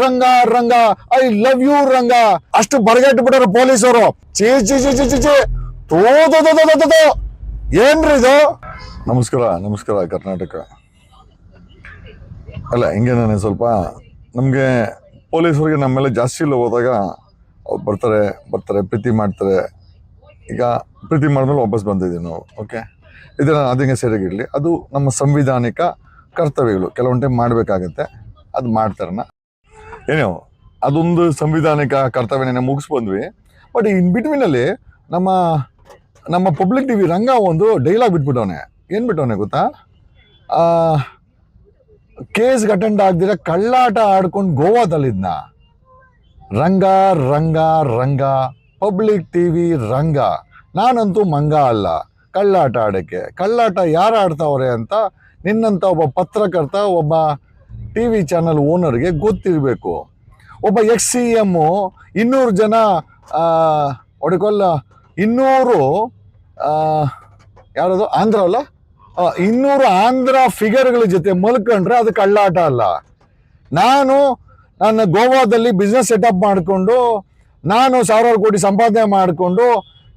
Ranga Ranga I love you Ranga. ಅಷ್ಟು ಬರಗಟ್ಟು ಬಿಟ್ಟರು ಪೊಲೀಸರು ಚೀ ಚಿ ಚಿ ಚಿ ಚಿ ಚಿ ತೋ. ಏನ್ರಿ ಇದು? ನಮಸ್ಕಾರ ನಮಸ್ಕಾರ, ಕರ್ನಾಟಕ. ಅಲ್ಲ ಹಿಂಗೆ ನಾನು ಸ್ವಲ್ಪ, ನಮಗೆ ಪೊಲೀಸರಿಗೆ ನಮ್ಮ ಮೇಲೆ ಜಾಸ್ತಿ ಇಲ್ಲ ಹೋದಾಗ ಅವ್ರು ಬರ್ತಾರೆ ಬರ್ತಾರೆ, ಪ್ರೀತಿ ಮಾಡ್ತಾರೆ. ಈಗ ಪ್ರೀತಿ ಮಾಡಿದ್ಮೇಲೆ ವಾಪಸ್ ಬಂದಿದ್ದೀವಿ ನಾವು ಓಕೆ ಇದನ್ನು ಅದಿಂಗೆ ಸರಿಯಾಗಿರಲಿ ಅದು ನಮ್ಮ ಸಂವಿಧಾನಿಕ ಕರ್ತವ್ಯಗಳು. ಕೆಲವೊಂದು ಟೈಮ್ ಮಾಡಬೇಕಾಗತ್ತೆ. ಅದು ಮಾಡ್ತಾರನ ಏನೋ, ಅದೊಂದು ಸಂವಿಧಾನಿಕ ಕರ್ತವ್ಯನ ಮುಗಿಸ್ ಬಂದ್ವಿ ಬಟ್ ಇನ್ ಬಿಟ್ವೀನಲ್ಲಿ ನಮ್ಮ ನಮ್ಮ ಪಬ್ಲಿಕ್ ಟಿವಿ ರಂಗ ಒಂದು ಡೈಲಾಗ್ ಬಿಟ್ಬಿಟ್ಟವನೆ. ಏನು ಬಿಟ್ಟವನೆ ಗೊತ್ತಾ? ಕೇಸ್ಗೆ ಅಟೆಂಡ್ ಆಗ್ದಿರ ಕಳ್ಳಾಟ ಆಡ್ಕೊಂಡು ಗೋವಾದಲ್ಲಿದ್ನ. ರಂಗ ರಂಗ ರಂಗ ಪಬ್ಲಿಕ್ ಟಿವಿ ರಂಗ. ನಾನಂತೂ ಮಂಗ ಅಲ್ಲ, ಕಳ್ಳಾಟ ಆಡೋಕ್ಕೆ. ಕಳ್ಳಾಟ ಯಾರು ಆಡ್ತಾವ್ರೆ ಅಂತ ನಿನ್ನಂತ ಒಬ್ಬ ಪತ್ರಕರ್ತ, ಒಬ್ಬ ಟಿ ವಿ ಚಾನಲ್ ಓನರ್ಗೆ ಗೊತ್ತಿರಬೇಕು. ಒಬ್ಬ ಎಕ್ಸ್ ಸಿ ಎಮ್ಮು ಇನ್ನೂರು ಜನ ಒಡಕೊಲ್ಲ ಇನ್ನೂರು ಯಾರದು, ಆಂಧ್ರ ಅಲ್ಲ? ಇನ್ನೂರು ಆಂಧ್ರ ಫಿಗರ್ಗಳ ಜೊತೆ ಮಲ್ಕೊಂಡ್ರೆ ಅದು ಕಳ್ಳಾಟ ಅಲ್ಲ. ನಾನು ನನ್ನ ಗೋವಾದಲ್ಲಿ ಬಿಸ್ನೆಸ್ ಸೆಟಪ್ ಮಾಡಿಕೊಂಡು, ನಾನು ಸಾವಿರಾರು ಕೋಟಿ ಸಂಪಾದನೆ ಮಾಡಿಕೊಂಡು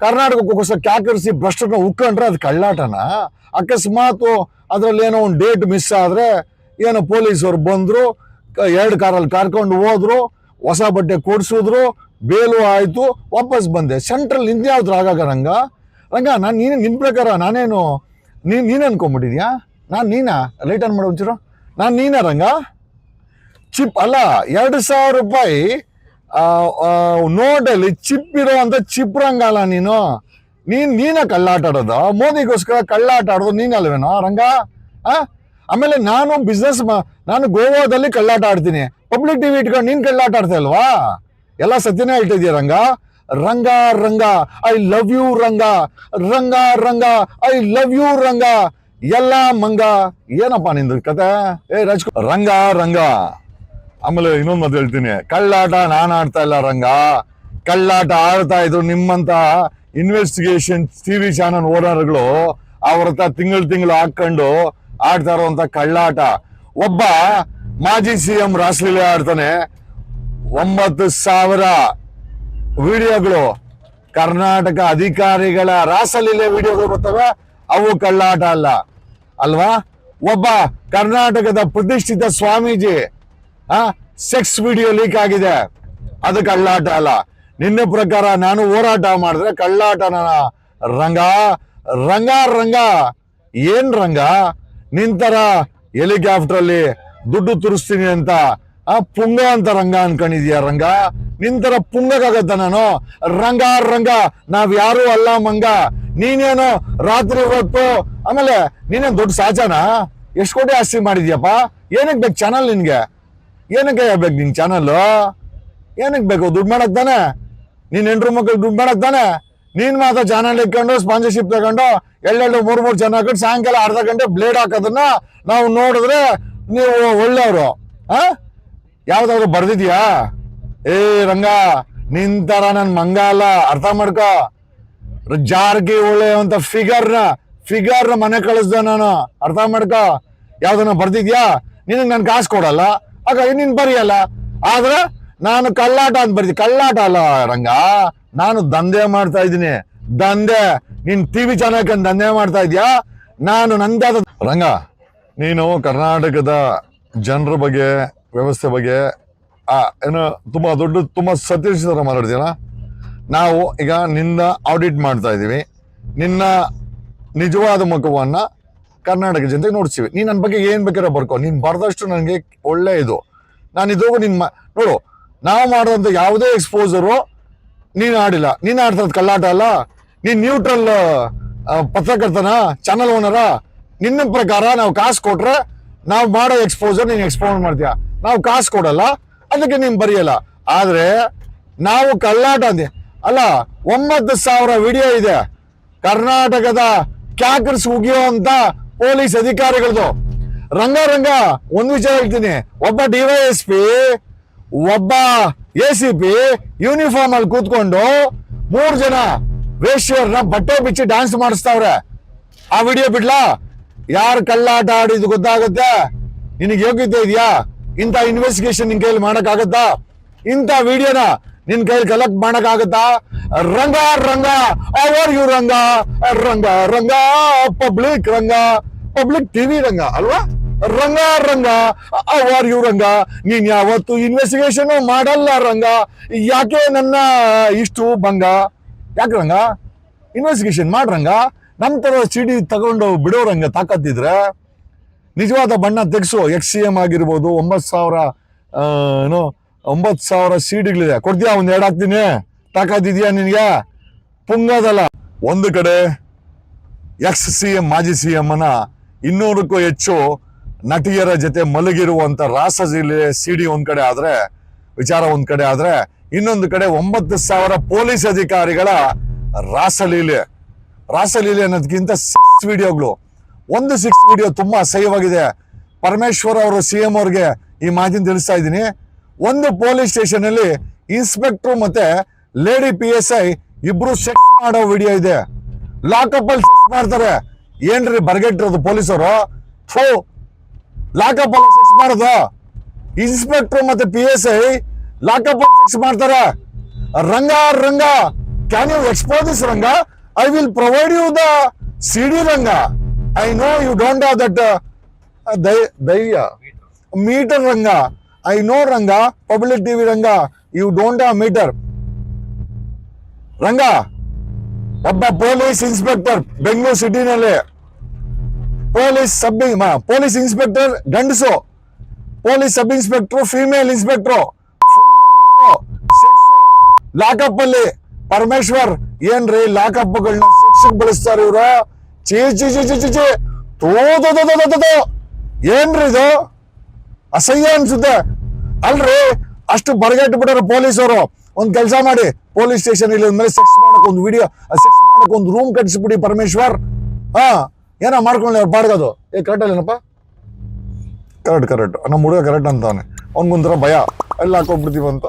ಕರ್ನಾಟಕಕ್ಕೋಸ್ಕರ ಕ್ಯಾಕರಿಸಿ ಭ್ರಷ್ಟನ ಉಕ್ಕೊಂಡ್ರೆ ಅದು ಕಳ್ಳಾಟನ? ಅಕಸ್ಮಾತ್ ಅದರಲ್ಲಿ ಏನೋ ಒಂದು ಡೇಟ್ ಮಿಸ್ ಆದರೆ ಏನೋ ಪೊಲೀಸರು ಬಂದರು ಎರಡು ಕಾರಲ್ಲಿ ಕರ್ಕೊಂಡು ಹೋದ್ರು, ಹೊಸ ಬಟ್ಟೆ ಕೊಡಿಸಿದ್ರು, ಬೇಲು ಆಯಿತು, ವಾಪಸ್ ಬಂದೆ. ಸೆಂಟ್ರಲ್ ಇನ್ಯಾವ್ದು ಆಗಾಗ ರಂಗ? ರಂಗ, ನಾನು ನೀನು ನಿನ್ನ ಪ್ರಕಾರ ನಾನೇನು ನೀನು ನೀನು ಅನ್ಕೊಂಬಿಟ್ಟಿದ್ಯಾ? ನಾನು ನೀನಾ? ರಿಟರ್ನ್ ಮಾಡೋ ಒಂಚೂರು. ನಾನು ನೀನಾ ರಂಗ? ಚಿಪ್ ಅಲ್ಲ, ಎರಡು ಸಾವಿರ ರೂಪಾಯಿ ನೋಟಲ್ಲಿ ಚಿಪ್ ಅಂತ ಚಿಪ್ ರಂಗ ನೀನು? ನೀನು, ನೀನ್ ಕಳ್ಳಾಟಾಡೋದು ಮೋದಿಗೋಸ್ಕರ ಕಳ್ಳಾಟ ಆಡೋದು ನೀನಲ್ವೇನೋ? ರಂಗ, ಆ? ಆಮೇಲೆ ನಾನು ಬಿಸ್ನೆಸ್ ನಾನು ಗೋವಾದಲ್ಲಿ ಕಳ್ಳಾಟ ಆಡ್ತೀನಿ. ಪಬ್ಲಿಕ್ ಟಿವಿ ಇಟ್ಕೊಂಡು ನೀನು ಕಳ್ಳಾಟ ಆಡ್ತಾ ಇಲ್ವಾ? ಎಲ್ಲ ಸತ್ಯನೇ ಹೇಳ್ತಿದ್ಯಾ Ranga? Ranga Ranga I love you Ranga. Ranga Ranga I love you Ranga. ಎಲ್ಲ ಮಂಗ. ಏನಪ್ಪ ನಿಂದು ಕತೆ? ಏ, ರಾಜ್ ರಂಗ ರಂಗ. ಆಮೇಲೆ ಇನ್ನೊಂದು ಮಾತು ಹೇಳ್ತೀನಿ. ಕಳ್ಳಾಟ ನಾನು ಆಡ್ತಾ ಇಲ್ಲ ರಂಗ. ಕಳ್ಳಾಟ ಆಡ್ತಾ ಇದ್ರು ನಿಮ್ಮಂತ ಇನ್ವೆಸ್ಟಿಗೇಷನ್ ಟಿವಿ ಚಾನಲ್ ಓನರ್ಗಳು ಅವ್ರ ಹತ್ರ ತಿಂಗಳು ತಿಂಗಳು ಹಾಕೊಂಡು ಆಡ್ತಾ ಇರುವಂತ ಕಳ್ಳಾಟ. ಒಬ್ಬ ಮಾಜಿ ಸಿ ಎಂ ರಾಸ್ಲೀಲೆ ಆಡ್ತಾನೆ. ಒಂಬತ್ತು ಸಾವಿರ ವಿಡಿಯೋಗಳು. ಕರ್ನಾಟಕ ಅಧಿಕಾರಿಗಳ ರಾಸಲೀಲೆ ವಿಡಿಯೋಗಳು ಬರ್ತವೆ. ಅವು ಕಳ್ಳಾಟ ಅಲ್ಲ. ಅಲ್ವಾ? ಒಬ್ಬ ಕರ್ನಾಟಕದ ಪ್ರತಿಷ್ಠಿತ ಸ್ವಾಮೀಜಿ, ಆ, ಸೆಕ್ಸ್ ವಿಡಿಯೋ ಲೀಕ್ ಆಗಿದೆ. ಅದು ಕಳ್ಳಾಟ ಅಲ್ಲ. ನಿನ್ನ ಪ್ರಕಾರ ನಾನು ಹೋರಾಟ ಮಾಡಿದ್ರೆ ಕಳ್ಳಾಟನ ರಂಗ ರಂಗ ರಂಗ. ಏನ್ ರಂಗ? ನಿಂತರ ಹೆಲಿಕಾಪ್ಟರ್ ಅಲ್ಲಿ ದುಡ್ಡು ತುರಿಸ್ತೀನಿ ಅಂತ, ಆ ಪುಂಗ ಅಂತ ರಂಗ ಅನ್ಕೊಂಡಿದ್ಯಾ ರಂಗ? ನಿಂತರ ಪುಂಗಕ್ಕಾಗತ್ತ ನಾನು? ರಂಗ ರಂಗ, ನಾವ್ ಯಾರು ಅಲ್ಲ ಮಂಗ. ನೀನೇನು ರಾತ್ರಿ ಹೊತ್ತು, ಆಮೇಲೆ ನೀನೇನ್ ದೊಡ್ಡ ಸಾಚನ ಎಷ್ಟು ಕೋಟಿ ಆಸ್ತಿ ಮಾಡಿದ್ಯಪ್ಪ? ಏನಕ್ಕೆ ಬೇಕು ಚಾನಲ್ ನಿನ್ಗೆ? ಏನಕ್ಕೆ ಬೇಕು ನಿನ್ ಚಾನಲ್ ಏನಕ್ಕೆ ಬೇಕು? ದುಡ್ಡು ಮಾಡಕ್ ತಾನೆ? ನೀನ್ ಹೆಂಡ್ರು ಮಕ್ಕಳು ದುಡ್ಡು ಮಾಡಕ್ ತಾನೆ? ನೀನ್ ಮಾತ್ರ ಚಾನಲ್ ಇಟ್ಕೊಂಡು ಸ್ಪಾನ್ಸರ್ಶಿಪ್ ತಗೊಂಡು ಎರಡೆರಡು ಮೂರ್ ಮೂರ್ ಜನ ಹಾಕೊಂಡು ಸಾಯಂಕಾಲ ಅರ್ಧ ಗಂಟೆ ಬ್ಲೇಡ್ ಹಾಕೋದನ್ನ ನಾವು ನೋಡಿದ್ರೆ ನೀವು ಒಳ್ಳೆಯವರು. ಆ? ಯಾವ್ದಾದ್ರು ಬರ್ದಿದ್ಯಾ? ಏ ರಂಗ, ನಿನ್ ತರ ನನ್ ಮಂಗ ಅಲ್ಲ, ಅರ್ಥ ಮಾಡ್ಕೋ. ಜಾರ್ಗಿ ಒಳ್ಳೆ ಅಂತ ಫಿಗರ್ನ ಫಿಗರ್ ಮನೆ ಕಳಿಸ್ದೆ ನಾನು, ಅರ್ಥ ಮಾಡ್ಕೋ. ಯಾವ್ದನ್ನ ಬರ್ದಿದ್ಯಾ? ನಿನಗೆ ನಾನು ಕಾಸು ಕೊಡಲ್ಲ. ಹಾಗಾಗಿ ನೀನ್ ಬರೆಯಲ್ಲ. ಆದ್ರೆ ನಾನು ಕಲ್ಲಾಟ ಅಂತ ಬರ್ತೀನಿ ಕಲ್ಲಾಟ ಅಲ್ಲ ರಂಗ. ನಾನು ದಂಧೆ ಮಾಡ್ತಾ ಇದ್ದೀನಿ. ದಂಧೆ. ನೀನ್ ಟಿವಿ ಚಾನಲ್ ದಂಧೆ ಮಾಡ್ತಾ ಇದ್ಯಾ? ನಾನು ನಂದಾದ ರಂಗ ನೀನು ಕರ್ನಾಟಕದ ಜನರ ಬಗ್ಗೆ ವ್ಯವಸ್ಥೆ ಬಗ್ಗೆ ಆ, ಏನು ತುಂಬಾ ದೊಡ್ಡ ತುಂಬಾ ಸತ್ಯನಿಷ್ಠರ ಮಾತಾಡ್ತೀಯಲ್ಲ? ನಾವು ಈಗ ನಿನ್ನ ಆಡಿಟ್ ಮಾಡ್ತಾ ಇದ್ದೀವಿ. ನಿನ್ನ ನಿಜವಾದ ಮುಖವನ್ನು ಕರ್ನಾಟಕ ಜನತೆಗೆ ನೋಡ್ತೀವಿ ನೀನು ನನ್ನ ಬಗ್ಗೆ ಏನು ಬೇಕಾದ್ರೆ ಬರ್ಕೋ. ನೀನು ಬರ್ದಷ್ಟು ನನಗೆ ಒಳ್ಳೆ ಇದು. ನಾನು ಇದ್ರೂ ನಿನ್ನ ನೋಡು ನಾವು ಮಾಡುವಂತ ಯಾವುದೇ ಎಕ್ಸ್ಪೋಸರು ನೀನ್ ಆಡಿಲ್ಲ. ನೀನು ಆಡ್ತಿರೋದು ಕಳ್ಳಾಟ ಅಲ್ಲ? ನೀನು ನ್ಯೂಟ್ರಲ್ ಪತ್ರಕರ್ತನ? ಚಾನಲ್ ಓನರ ನಿನ್ನ ಪ್ರಕಾರ ನಾವು ಕಾಸು ಕೊಟ್ರೆ ನಾವು ಮಾಡೋ ಎಕ್ಸ್ಪೋಸರ್ ನೀನು ಎಕ್ಸ್ಪೋಸ್ ಮಾಡ್ತೀಯ? ನಾವು ಕಾಸು ಕೊಡಲ್ಲ. ಅದಕ್ಕೆ ನೀನು ಬರೆಯಲ್ಲ. ಆದರೆ ನಾವು ಕಳ್ಳಾಟ ಅಂದೆ ಅಲ್ಲ, ಒಂಬತ್ತು ಸಾವಿರ ವಿಡಿಯೋ ಇದೆ. ಕರ್ನಾಟಕದ ಕ್ಯಾಕರ್ಸ್ ಅಂತ ಪೊಲೀಸ್ ಅಧಿಕಾರಿಗಳದು. ರಂಗ ರಂಗ ಒಂದ್ ವಿಚಾರ ಹೇಳ್ತೀನಿ. ಒಬ್ಬ ಡಿವೈಎಸ್ಪಿ ಒಬ್ಬ ಎ ಸಿ ಪಿ ಯೂನಿಫಾರ್ಮ್ ಅಲ್ಲಿ ಕೂತ್ಕೊಂಡು ಮೂರು ಜನ ವೇಶ್ಯರ್ನ ಬಟ್ಟೆ ಬಿಚ್ಚಿ ಡ್ಯಾನ್ಸ್ ಮಾಡಿಸ್ತಾವ್ರೆ. ಆ ವಿಡಿಯೋ ಬಿಡ್ಲಾ? ಯಾರು ಕಳ್ಳಾಟ ಆಡಿದ್ದು ಗೊತ್ತಾಗುತ್ತೆ? ನಿನಗೆ ಯೋಗ್ಯತೆ ಇದೆಯಾ? ಇಂಥ ಇನ್ವೆಸ್ಟಿಗೇಷನ್ ನಿನ್ ಕೈಯಲ್ಲಿ ಮಾಡೋಕ್ಕಾಗತ್ತಾ? ಇಂಥ ವಿಡಿಯೋನ ನಿನ್ ಕೈಲಿ ಕಲೆಕ್ಟ್ ಮಾಡೋಕ್ಕಾಗತ್ತಾ? Ranga Ranga how are you Ranga Ranga Ranga public Ranga public TV Ranga, ಅಲ್ವಾ? Ranga Ranga how are you Ranga. ನೀನ್ ಯಾವತ್ತು ಇನ್ವೆಸ್ಟಿಗೇಷನ್ ಮಾಡಲ್ಲ ರಂಗ. ಯಾಕೆ ನನ್ನ ಇಷ್ಟು ಭಂಗ? ಯಾಕೆ ರಂಗ? ಇನ್ವೆಸ್ಟಿಗೇಷನ್ ಮಾಡ್ರಂಗ ನಮ್ಮ ತರ ಸಿಡಿ ತಗೊಂಡು ಬಿಡೋರಂಗ ತಾಕತ್ತಿದ್ರೆ ನಿಜವಾದ ಬಣ್ಣ ತೆಗೆಸು. ಎಕ್ಸ್ ಸಿ ಎಂ ಆಗಿರ್ಬೋದು, ಒಂಬತ್ತು ಸಾವಿರ ಏನು, ಒಂಬತ್ತು ಸಾವಿರ ಸೀಡಿಗಳಿದೆ ಕೊಡ್ತೀಯಾ? ಒಂದು ಎರಡು ಹಾಕ್ತೀನಿ. ತಾಕತ್ತಿದ್ಯಾ ನಿನಗೆ? ಪುಂಗದಲ್ಲ. ಒಂದು ಕಡೆ ಎಕ್ಸ್ ಸಿ ಎಂ ಮಾಜಿ ಸಿ ಎಂ ಅನ್ನ ಇನ್ನೂರಕ್ಕೂ ಹೆಚ್ಚು ನಟಿಯರ ಜೊತೆ ಮಲಗಿರುವಂತ ಸಿ ಸಿಡಿ ಒಂದ್ ಕಡೆ ಆದ್ರೆ, ವಿಚಾರ ಒಂದ್ ಕಡೆ ಆದ್ರೆ, ಇನ್ನೊಂದು ಕಡೆ ಒಂಬತ್ತು ಸಾವಿರ ಪೊಲೀಸ್ ಅಧಿಕಾರಿಗಳ ರಾಸಲೀಲೆ. ರಾಸಲೀಲೆ ಅನ್ನೋದಕ್ಕಿಂತ ಸಿಕ್ಸ್ ವಿಡಿಯೋಗಳು ಒಂದು ಸಿಕ್ಸ್ ವಿಡಿಯೋ ತುಂಬಾ ಅಸಹ್ಯವಾಗಿದೆ. ಪರಮೇಶ್ವರ್ ಅವರು ಸಿ ಎಂ ಅವ್ರಿಗೆ ಈ ಮಾತಿನ ತಿಳಿಸ್ತಾ ಇದ್ದೀನಿ. ಒಂದು ಪೊಲೀಸ್ ಸ್ಟೇಷನ್ ಅಲ್ಲಿ ಇನ್ಸ್ಪೆಕ್ಟರ್ ಮತ್ತೆ ಲೇಡಿ ಪಿ ಎಸ್ ಐ ಇಬ್ರು ಸೆಕ್ಸ್ ಮಾಡೋ ವಿಡಿಯೋ ಇದೆ. ಲಾಕಪ್ ಅಲ್ಲಿ ಸೆಕ್ಸ್ ಮಾಡ್ತಾರೆ. ಏನ್ರಿ ಬರ್ಗೆಟ್ಟಿರೋದು ಪೊಲೀಸರು? ಥೋ ಲಾಕಪ್ ಅಲ್ಲಿ ಸೆಕ್ಸ್ ಮಾಡೋದು? ಇನ್ಸ್ಪೆಕ್ಟರ್ ಮತ್ತೆ ಪಿ ಎಸ್ ಐ ಲಾಕಪ್ ಅಲ್ಲಿ ಸೆಕ್ಸ್ ಮಾಡ್ತಾರೆ. Ranga Ranga. Can you explore this Ranga? I will provide you the CD Ranga. I know you don't have that ದಯ್ಯ. Meter Ranga. I know Ranga. Public TV Ranga. You don't have meter Ranga. ಒಬ್ಬ police inspector Bengaluru ಸಿಟಿನಲ್ಲಿ police sub police inspector ಗಂಡಸು, police sub inspector, female inspector lockup ಅಲ್ಲಿ ಪರಮೇಶ್ವರ್, ಏನ್ರಿ lockup ಗಳನ್ನ sex ಬಳಸ್ತಾರೆ ಇವ್ರು? ಚೀ ಚಿ ಚಿ ಚಿ ಚಿ ಚಿ. ಏನ್ರಿ ಇದು? ಅಸಹ್ಯ ಅನ್ಸುತ್ತೆ. ಅಲ್ರಿ, ಅಷ್ಟು ಬರಗೆಟ್ಟು ಪೊಲೀಸ್ ಅವರು ಒಂದ್ ಕೆಲಸ ಮಾಡಿ, ಪೊಲೀಸ್ ಸ್ಟೇಷನ್ ಇಲ್ಲಿ ಮೇಲೆ ಸೆಕ್ಸ್ ಮಾಡಕ್ ಒಂದು ವಿಡಿಯೋ ಸೆಕ್ಸ್ ಮಾಡಕ್ ಒಂದು ರೂಮ್ ಕಟ್ಟಿಸ್ಬಿಡಿ ಪರಮೇಶ್ವರ್. ಹಾ. ಏನೋ ಮಾಡ್ಕೊಳ್ಳಿ ಅವ್ರು ಪಾಡ್ಗದು ಏ ಕರೆಕ್ಟ್ ಅಲ್ಲೇನಪ್ಪ? ಕರೆಕ್ಟ್ ಕರೆಕ್ಟ್ ನಮ್ಮ ಹುಡುಗ ಕರೆಕ್ಟ್ ಅಂತಾನೆ. ಅವ್ನಿಗೊಂಥರ ಭಯ. ಎಲ್ಲ ಹಾಕೋಗ್ಬಿಡ್ತೀವಿ ಅಂತ